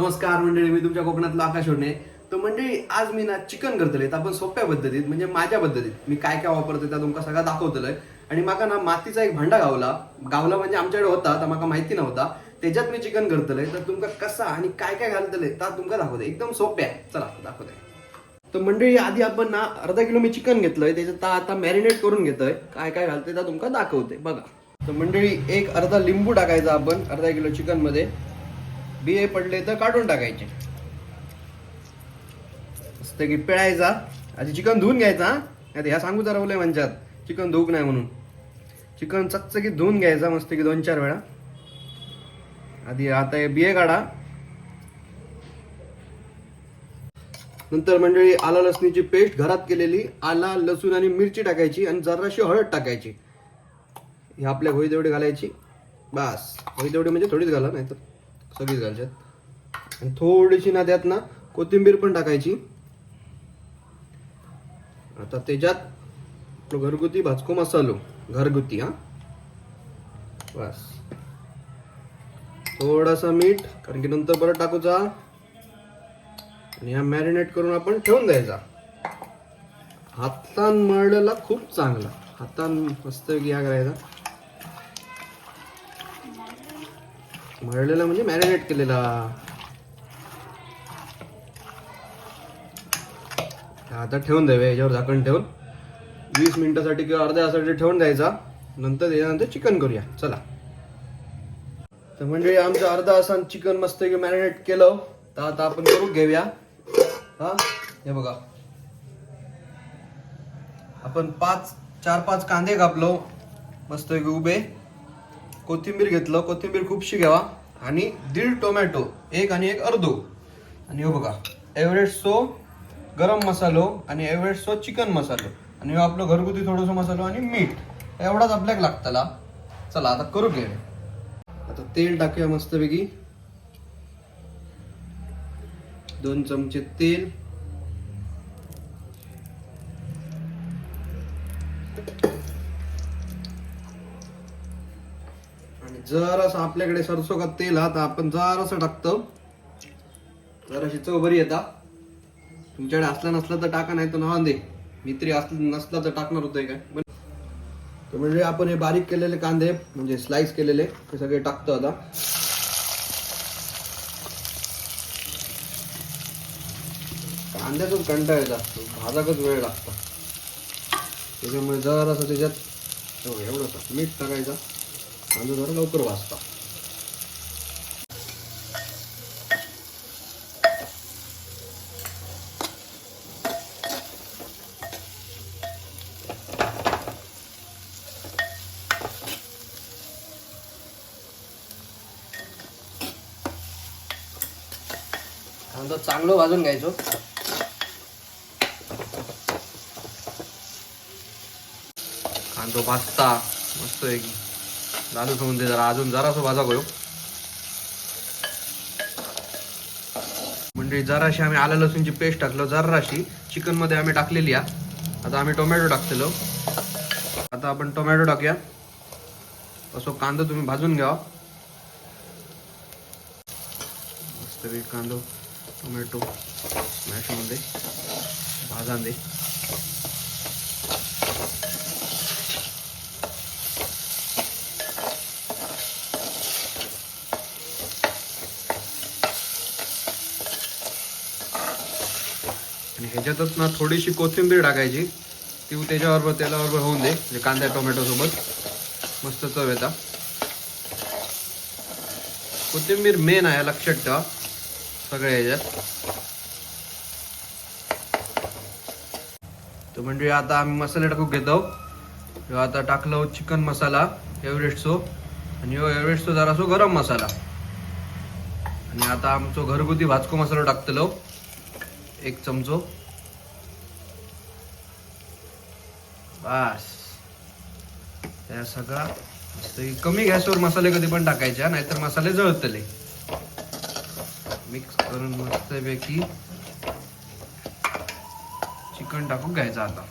नमस्कार मंडळी मी तुमच्या कोकणातला आकाश होणे तर मंडळी आज मी ना चिकन करतले आपण सोप्या पद्धतीत म्हणजे माझ्या पद्धतीत मी काय काय वापरते त्या तुमका सगळं दाखवतलंय आणि माका ना मातीचा एक भांडा गावला. गावला म्हणजे आमच्याकडे होता तर माका माहिती नव्हता. त्याच्यात मी चिकन करतलंय तर तुमका कसा आणि काय काय घालतलंय तर तुमका दाखवते एकदम सोप्या. आहे. चला दाखवते तर मंडळी आधी आपण ना अर्धा किलो मी चिकन घेतलंय त्याच्यात आता मॅरिनेट करून घेतोय. काय काय घालतंय तर तुमका दाखवते बघा. तर मंडळी एक अर्धा लिंबू टाकायचा आपण अर्धा किलो चिकनमध्ये बिये पडले तर काढून टाकायचे. मस्त की पिळायचा आधी चिकन धुवून घ्यायचा हा. ह्या सांगू ठरवलंय म्हणतात चिकन धुवूक नाही म्हणून. चिकन चकचकीत धुवून घ्यायचा मस्त की दोन चार वेळा. आधी आता हे बिये काढा. नंतर मंडळी आला लसणीची पेस्ट घरात केलेली आला लसूण आणि मिरची टाकायची आणि जराशी हळद टाकायची. ही आपल्या होई तेवढी घालायची. बस. होई तेवढी म्हणजे थोडीच घाला नाही तर सगळीच घालच्यात आणि थोडीशी ना त्यात ना कोथिंबीर पण टाकायची. आता त्याच्यात घरगुती भाजको मसालो. घरगुती हा? बस. थोडासा मीठ कारण की नंतर परत टाकूचा आणि हा मॅरिनेट करून आपण ठेवून द्यायचा. हातान मळलेला खूप चांगला. हातान मस्त या करायचा मळलेला म्हणजे मॅरिनेट केलेला. आता ठेवून द्यावे याच्यावर झाकण ठेवून. वीस मिनिटासाठी किंवा अर्ध्या तासासाठी ठेवून द्यायचा. नंतर त्याच्यानंतर चिकन करूया. चला. तर म्हणजे आमचं अर्धा तासान चिकन मस्त मॅरिनेट केलं. तर आता आपण करून घेऊया. हा? हे बघा. आपण पाच चार पाच कांदे कापलो. मस्त उभे. कोथिंबीर घेतलं कोथिंबीर खूपशी घ्यावा. आणि दीड टोमॅटो एक आणि एक अर्धो आणि हो बघा एव्हरेस्ट सो गरम मसालो आणि एव्हरेस्ट सो चिकन मसालो. आणि हो आपलं घरगुती थोडंसं मसालो आणि मीठ. एवढाच आपल्याक लागतला. चला आता करू घे आता तेल टाकूया मस्तपैकी. दोन चमचे तेल. जरासं आपल्याकडे सरसो का तेल हा तर आपण जरासं टाकतो. जराशी चव बरी येता तुमच्याकडे असला नसला तर टाका नाही तर नवा दे. मी तरी असलं नसला तर टाकणार होतंय काय? पण- तर म्हणजे आपण हे बारीक केलेले कांदे म्हणजे स्लाइस केलेले हे सगळे टाकतो आता. कांद्याचाच कंटाळ येत असतो भाजाकच वेळ लागतो. त्याच्यामुळे जरासं त्याच्यात हो, एवढं एवढं मीठ टाकायचं. कांदा जरा लवकर वाजता कांदा चांगलं भाजून घ्यायचो कांदो भाजता मस्त आहे की लालू सोडून दे जरा. अजून जरासं भाजा करू म्हणजे जराशी आम्ही आलं लसूणची पेस्ट टाकलो. जराशी चिकनमध्ये आम्ही टाकलेली आहे. आता आम्ही टोमॅटो टाकलेलो आता आपण टोमॅटो टाकूया. असो कांदा तुम्ही भाजून घ्या. मस्त कांदो टोमॅटो स्मॅशमध्ये भाजांदे ह्याच्यातच ना थोडीशी कोथिंबीर टाकायची. ती त्याच्याबरोबर तेलाबरोबर होऊन दे म्हणजे कांद्या टोमॅटोसोबत मस्त चव येता. कोथिंबीर मेन आहे लक्षात ठेवा. सगळ्या ह्याच्यात. तर म्हणजे आता आम्ही मसाले टाकून घेतो. आता टाकलो चिकन मसाला एव्हरेस्टचो आणि हो एव्हरेस्टचो जरासो गरम मसाला. आणि आता आमचो घरगुती भाजको मसालो टाकतलो. एक चमचो. बस. त्या सगळा कमी गॅसवर मसाले कधी पण टाकायचे नाहीतर मसाले जळतले. मिक्स करून मस्तपैकी चिकन टाकून घ्यायचं आता.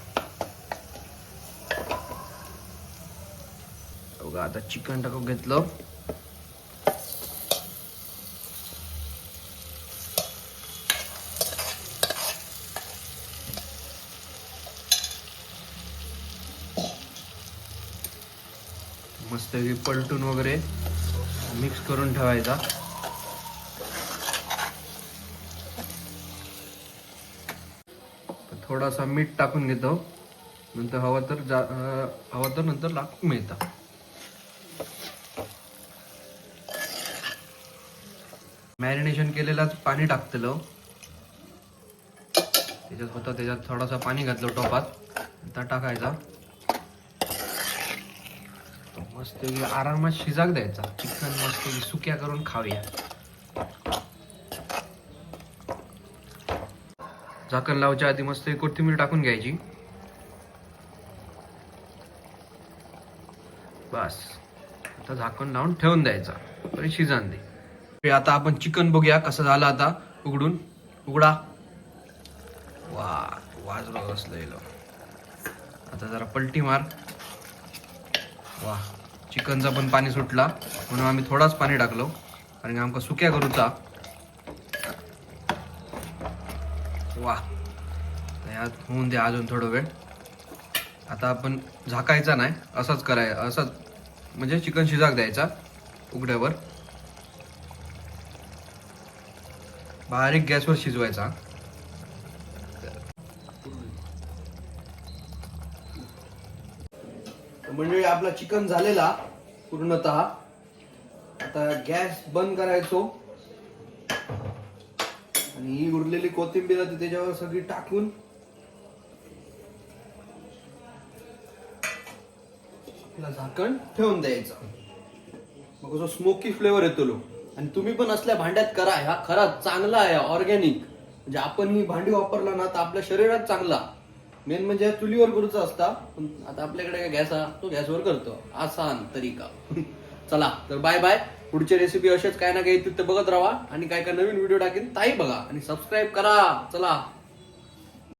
बघा आता चिकन टाकून घेतलं. मस्त पलटून वगैरे मिक्स करून ठेवायचा. थोडासा मीठ टाकून घेतो. नंतर हवा तर जा हवा तर नंतर टाकून मिळतं. मॅरिनेशन केलेलाच पाणी टाकतलं. त्याच्यात होतं त्याच्यात थोडासा पाणी घातलं टोपात. आता टाकायचा. मस्त आरामात शिजाक द्यायचा. चिकन मस्त सुक्या करून खाऊया. झाकण लावच्या आधी मस्त कोथिंबीर टाकून घ्यायची. बस. आता झाकण लावून ठेवून द्यायचा. तरी शिजान दे. आता आपण चिकन बघूया कसं झालं आता उघडून. उघडा. वा वाजलो बसलेलो आता जरा पलटी मार. वा. चिकनचा पण पाणी सुटला. म्हणून आम्ही थोडाच पाणी टाकलो. कारण की आमका सुक्या करूचा. वा. यात होऊन द्या अजून थोडं वेळ. आता आपण झाकायचा नाही. असंच कराय असंच म्हणजे चिकन शिजाक द्यायचा उघड्यावर. बारीक गॅसवर शिजवायचा. म्हणजे आपला चिकन झालेला पूर्णतः. आता गॅस बंद करायचो. आणि ही उरलेली कोथिंबीर होती त्याच्यावर सगळी टाकून. आपला झाकण ठेवून द्यायचं. मग असं स्मोकी फ्लेवर येतो लो. आणि तुम्ही पण असल्या भांड्यात करा. हा खरा चांगला आहे ऑर्गॅनिक म्हणजे आपण ही भांडी वापरला ना तर आपल्या शरीरात चांगला. मेन म्हणजे चुलीवर करूचा असता पण आता आपल्याकडे काय गॅस हा तो गॅसवर करतो. आसान तरीका. चला तर बाय बाय पुढचे रेसिपी असेच काय ना काही तिथे बघत राहा. आणि काय काय नवीन व्हिडिओ टाकेन ताही बघा. आणि सबस्क्राईब करा. चला.